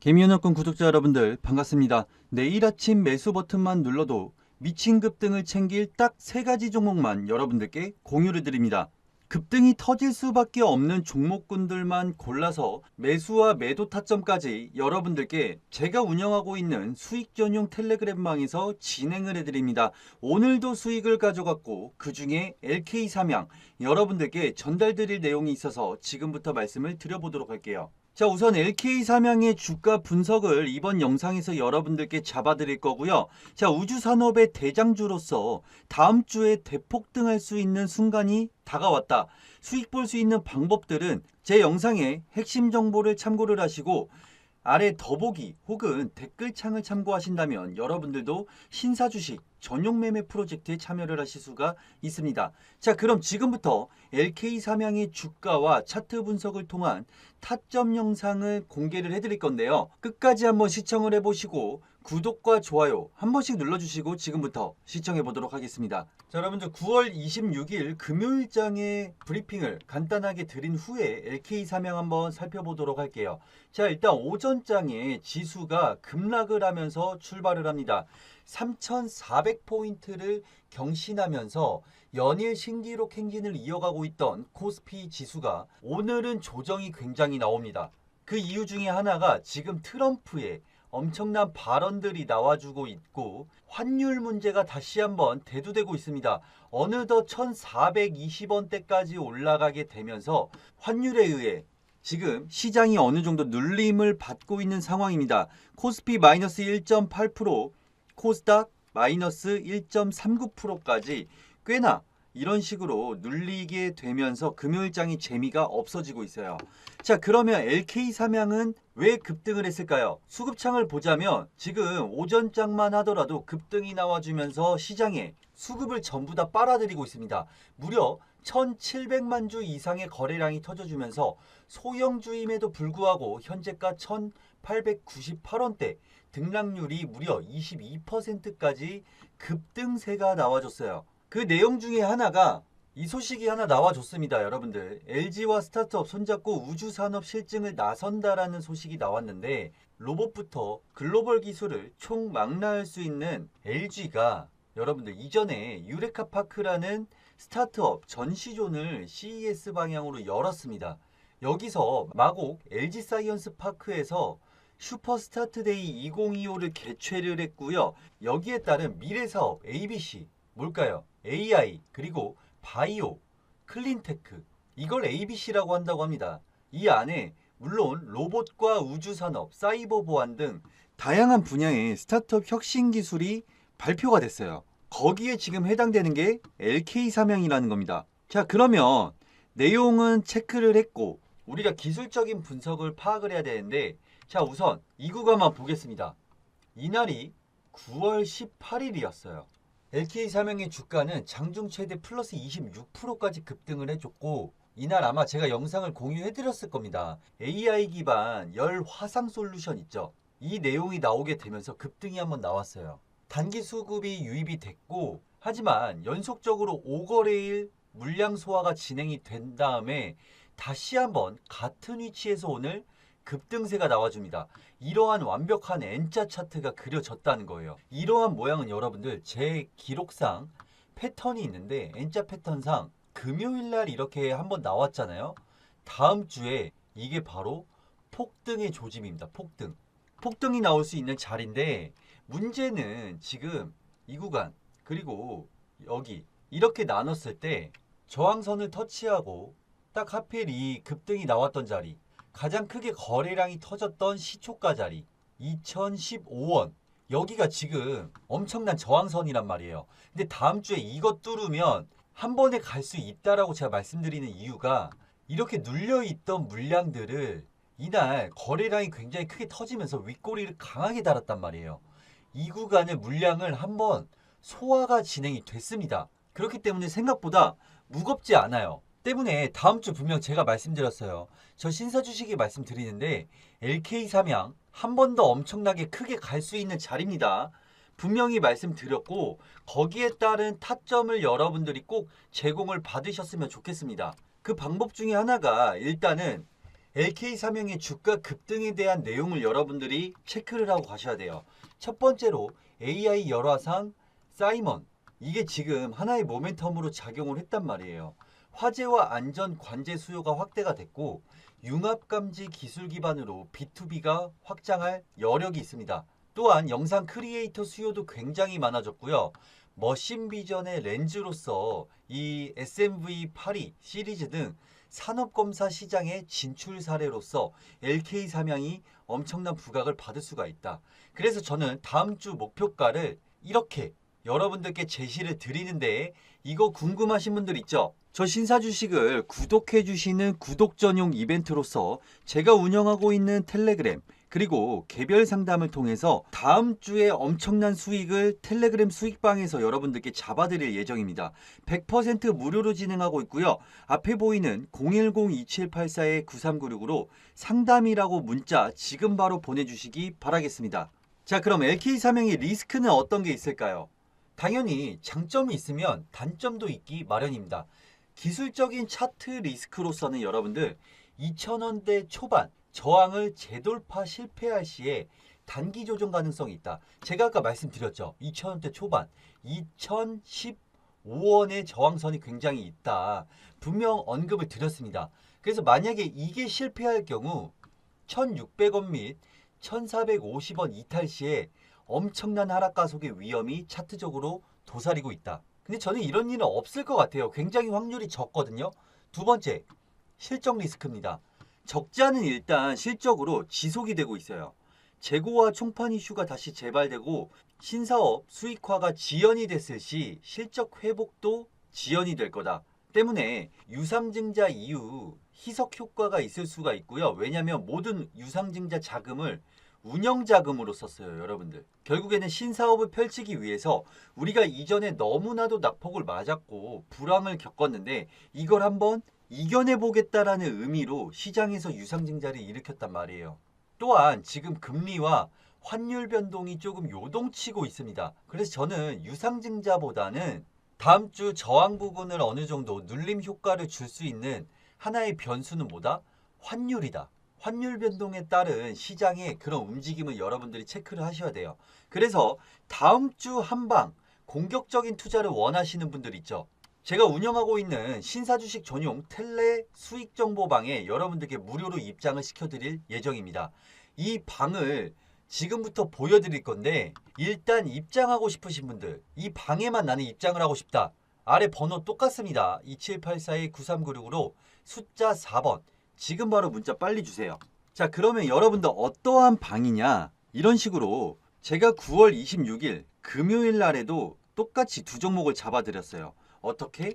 개미연합군 구독자 여러분들 반갑습니다. 내일 아침 매수 버튼만 눌러도 미친 급등을 챙길 딱 세 가지 종목만 여러분들께 공유를 드립니다. 급등이 터질 수밖에 없는 종목군들만 골라서 매수와 매도 타점까지 여러분들께 제가 운영하고 있는 수익 전용 텔레그램망에서 진행을 해드립니다. 오늘도 수익을 가져갔고 그 중에 LK 삼양 여러분들께 전달드릴 내용이 있어서 지금부터 말씀을 드려보도록 할게요. 자, 우선 LK 삼양의 주가 분석을 이번 영상에서 여러분들께 잡아드릴 거고요. 자, 우주산업의 대장주로서 다음 주에 대폭등할 수 있는 순간이 다가왔다. 수익 볼 수 있는 방법들은 제 영상의 핵심 정보를 참고를 하시고 아래 더보기 혹은 댓글창을 참고하신다면 여러분들도 신사 주식 전용 매매 프로젝트에 참여를 하실 수가 있습니다. 자, 그럼 지금부터 LK 삼양의 주가와 차트 분석을 통한 타점 영상을 공개를 해드릴 건데요. 끝까지 한번 시청을 해보시고 구독과 좋아요 한 번씩 눌러주시고 지금부터 시청해 보도록 하겠습니다. 자, 여러분들 9월 26일 금요일장의 브리핑을 간단하게 드린 후에 LK 삼양 한번 살펴보도록 할게요. 자, 일단 오전장에 지수가 급락을 하면서 출발을 합니다. 3,400포인트를 경신하면서 연일 신기록 행진을 이어가고 있던 코스피 지수가 오늘은 조정이 굉장히 나옵니다. 그 이유 중에 하나가 지금 트럼프의 엄청난 발언들이 나와주고 있고 환율 문제가 다시 한번 대두되고 있습니다. 어느덧 1420원대까지 올라가게 되면서 환율에 의해 지금 시장이 어느 정도 눌림을 받고 있는 상황입니다. 코스피 마이너스 1.8%, 코스닥 마이너스 1.39%까지 꽤나 이런 식으로 눌리게 되면서 금요일장이 재미가 없어지고 있어요. 자, 그러면 LK 삼양은 왜 급등을 했을까요? 수급창을 보자면 지금 오전장만 하더라도 급등이 나와주면서 시장에 수급을 전부 다 빨아들이고 있습니다. 무려 1,700만 주 이상의 거래량이 터져주면서 소형주임에도 불구하고 현재가 1,898원대 등락률이 무려 22%까지 급등세가 나와줬어요. 그 내용 중에 하나가 이 소식이 하나 나와줬습니다, 여러분들. LG와 스타트업 손잡고 우주산업 실증을 나선다라는 소식이 나왔는데 로봇부터 글로벌 기술을 총망라할 수 있는 LG가 여러분들 이전에 유레카 파크라는 스타트업 전시존을 CES 방향으로 열었습니다. 여기서 마곡 LG 사이언스 파크에서 슈퍼 스타트데이 2025를 개최를 했고요. 여기에 따른 미래 사업 ABC 뭘까요? AI 그리고 바이오, 클린테크 이걸 ABC라고 한다고 합니다. 이 안에 물론 로봇과 우주산업, 사이버 보안 등 다양한 분야의 스타트업 혁신 기술이 발표가 됐어요. 거기에 지금 해당되는 게 LK 삼양이라는 겁니다. 자, 그러면 내용은 체크를 했고 우리가 기술적인 분석을 파악을 해야 되는데 자, 우선 이 구간만 보겠습니다. 이날이 9월 18일이었어요. LK 삼양의 주가는 장중 최대 플러스 26%까지 급등을 해줬고 이날 아마 제가 영상을 공유해드렸을 겁니다. AI 기반 열 화상 솔루션 있죠. 이 내용이 나오게 되면서 급등이 한번 나왔어요. 단기 수급이 유입이 됐고 하지만 연속적으로 5거래일 물량 소화가 진행이 된 다음에 다시 한번 같은 위치에서 오늘 급등세가 나와줍니다. 이러한 완벽한 N자 차트가 그려졌다는 거예요. 이러한 모양은 여러분들 제 기록상 패턴이 있는데 N자 패턴상 금요일 날 이렇게 한번 나왔잖아요. 다음 주에 이게 바로 폭등의 조짐입니다. 폭등. 폭등이 나올 수 있는 자리인데 문제는 지금 이 구간 그리고 여기 이렇게 나눴을 때 저항선을 터치하고 딱 하필 이 급등이 나왔던 자리 가장 크게 거래량이 터졌던 시초가 자리 2015원 여기가 지금 엄청난 저항선이란 말이에요. 근데 다음 주에 이것 뚫으면 한 번에 갈 수 있다라고 제가 말씀드리는 이유가 이렇게 눌려 있던 물량들을 이날 거래량이 굉장히 크게 터지면서 윗꼬리를 강하게 달았단 말이에요. 이 구간의 물량을 한번 소화가 진행이 됐습니다. 그렇기 때문에 생각보다 무겁지 않아요. 때문에 다음 주 분명 제가 말씀드렸어요. 저 신사 주식이 말씀드리는데 LK 삼양 한 번 더 엄청나게 크게 갈 수 있는 자리입니다. 분명히 말씀드렸고 거기에 따른 타점을 여러분들이 꼭 제공을 받으셨으면 좋겠습니다. 그 방법 중에 하나가 일단은 LK 삼형의 주가 급등에 대한 내용을 여러분들이 체크를 하고 가셔야 돼요. 첫 번째로 AI 열화상 사이먼 이게 지금 하나의 모멘텀으로 작용을 했단 말이에요. 화재와 안전 관제 수요가 확대가 됐고 융합 감지 기술 기반으로 B2B가 확장할 여력이 있습니다. 또한 영상 크리에이터 수요도 굉장히 많아졌고요. 머신 비전의 렌즈로서 이 SMV82 시리즈 등 산업검사 시장의 진출 사례로서 LK 삼양이 엄청난 부각을 받을 수가 있다. 그래서 저는 다음 주 목표가를 이렇게 여러분들께 제시를 드리는데 이거 궁금하신 분들 있죠? 저 신사 주식을 구독해 주시는 구독 전용 이벤트로서 제가 운영하고 있는 텔레그램 그리고 개별 상담을 통해서 다음 주에 엄청난 수익을 텔레그램 수익방에서 여러분들께 잡아드릴 예정입니다. 100% 무료로 진행하고 있고요. 앞에 보이는 010-2784-9396으로 상담이라고 문자 지금 바로 보내주시기 바라겠습니다. 자 그럼 LK 삼형의 리스크는 어떤 게 있을까요? 당연히 장점이 있으면 단점도 있기 마련입니다. 기술적인 차트 리스크로서는 여러분들 2,000원대 초반 저항을 재돌파 실패할 시에 단기 조정 가능성이 있다. 제가 아까 말씀드렸죠. 2,000원대 초반 2015원의 저항선이 굉장히 있다. 분명 언급을 드렸습니다. 그래서 만약에 이게 실패할 경우 1,600원 및 1,450원 이탈 시에 엄청난 하락 가속의 위험이 차트적으로 도사리고 있다. 근데 저는 이런 일은 없을 것 같아요. 굉장히 확률이 적거든요. 두 번째, 실적 리스크입니다. 적자는 일단 실적으로 지속이 되고 있어요. 재고와 총판 이슈가 다시 재발되고 신사업 수익화가 지연이 됐을 시 실적 회복도 지연이 될 거다. 때문에 유상증자 이후 희석 효과가 있을 수가 있고요. 왜냐하면 모든 유상증자 자금을 운영 자금으로 썼어요, 여러분들. 결국에는 신사업을 펼치기 위해서 우리가 이전에 너무나도 낙폭을 맞았고 불황을 겪었는데 이걸 한번 이겨내 보겠다라는 의미로 시장에서 유상증자를 일으켰단 말이에요. 또한 지금 금리와 환율 변동이 조금 요동치고 있습니다. 그래서 저는 유상증자보다는 다음 주 저항 부분을 어느 정도 눌림 효과를 줄 수 있는 하나의 변수는 뭐다? 환율이다. 환율 변동에 따른 시장의 그런 움직임을 여러분들이 체크를 하셔야 돼요. 그래서 다음 주 한방 공격적인 투자를 원하시는 분들 있죠. 제가 운영하고 있는 신사주식 전용 텔레 수익 정보방에 여러분들께 무료로 입장을 시켜드릴 예정입니다. 이 방을 지금부터 보여드릴 건데 일단 입장하고 싶으신 분들 이 방에만 나는 입장을 하고 싶다. 아래 번호 똑같습니다. 2784-9396으로 숫자 4번 지금 바로 문자 빨리 주세요. 자 그러면 여러분들 어떠한 방이냐 이런 식으로 제가 9월 26일 금요일 날에도 똑같이 두 종목을 잡아드렸어요. 어떻게?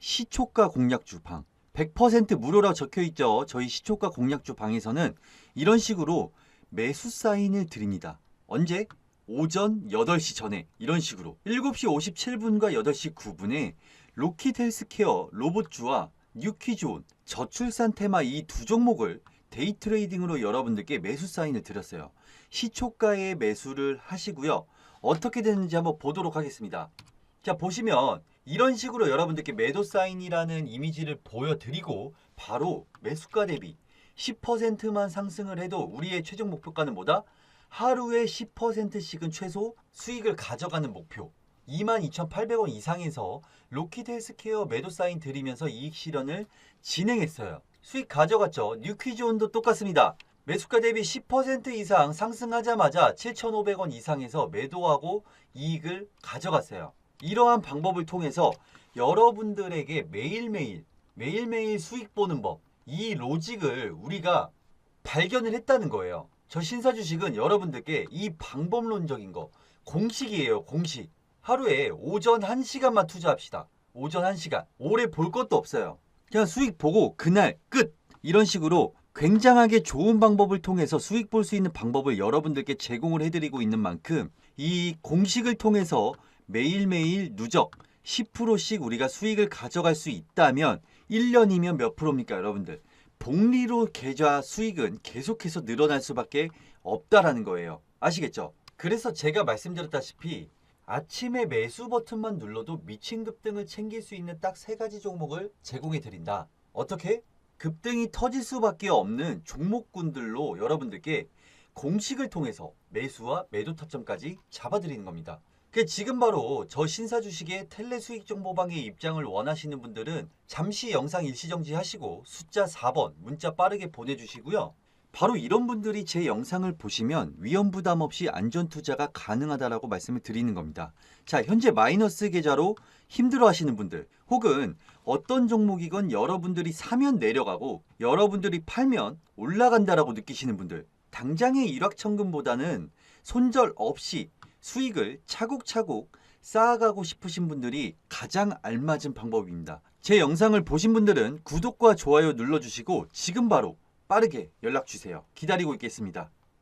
시초가 공략주 방. 100% 무료라고 적혀 있죠. 저희 시초가 공략주 방에서는 이런 식으로 매수 사인을 드립니다. 언제? 오전 8시 전에 이런 식으로 7시 57분과 8시 9분에 로킷 헬스케어 로봇주와 뉴키존 저출산 테마 이 두 종목을 데이 트레이딩으로 여러분들께 매수 사인을 드렸어요. 시초가에 매수를 하시고요. 어떻게 되는지 한번 보도록 하겠습니다. 자 보시면 이런 식으로 여러분들께 매도 사인이라는 이미지를 보여드리고 바로 매수가 대비 10%만 상승을 해도 우리의 최종 목표가는 뭐다? 하루에 10%씩은 최소 수익을 가져가는 목표. 22,800원 이상에서 로키드 헬스케어 매도 사인 드리면서 이익 실현을 진행했어요. 수익 가져갔죠. 뉴퀴즈온도 똑같습니다. 매수가 대비 10% 이상 상승하자마자 7,500원 이상에서 매도하고 이익을 가져갔어요. 이러한 방법을 통해서 여러분들에게 매일매일 매일매일 수익 보는 법, 이 로직을 우리가 발견을 했다는 거예요. 저 신사 주식은 여러분들께 이 방법론적인 거 공식이에요, 공식. 하루에 오전 1시간만 투자합시다. 오전 1시간. 오래 볼 것도 없어요. 그냥 수익 보고 그날 끝. 이런 식으로 굉장하게 좋은 방법을 통해서 수익 볼 수 있는 방법을 여러분들께 제공을 해드리고 있는 만큼 이 공식을 통해서 매일매일 누적 10%씩 우리가 수익을 가져갈 수 있다면 1년이면 몇 프로입니까, 여러분들? 복리로 계좌 수익은 계속해서 늘어날 수밖에 없다라는 거예요. 아시겠죠? 그래서 제가 말씀드렸다시피 아침에 매수 버튼만 눌러도 미친 급등을 챙길 수 있는 딱 세 가지 종목을 제공해 드린다. 어떻게? 급등이 터질 수밖에 없는 종목군들로 여러분들께 공식을 통해서 매수와 매도 타점까지 잡아드리는 겁니다. 그 지금 바로 저 신사 주식의 텔레 수익 정보방에 입장을 원하시는 분들은 잠시 영상 일시 정지 하시고 숫자 4번 문자 빠르게 보내주시고요. 바로 이런 분들이 제 영상을 보시면 위험 부담 없이 안전 투자가 가능하다라고 말씀을 드리는 겁니다. 자, 현재 마이너스 계좌로 힘들어 하시는 분들 혹은 어떤 종목이건 여러분들이 사면 내려가고 여러분들이 팔면 올라간다라고 느끼시는 분들 당장의 일확천금보다는 손절 없이 수익을 차곡차곡 쌓아가고 싶으신 분들이 가장 알맞은 방법입니다. 제 영상을 보신 분들은 구독과 좋아요 눌러주시고 지금 바로 빠르게 연락 주세요. 기다리고 있겠습니다.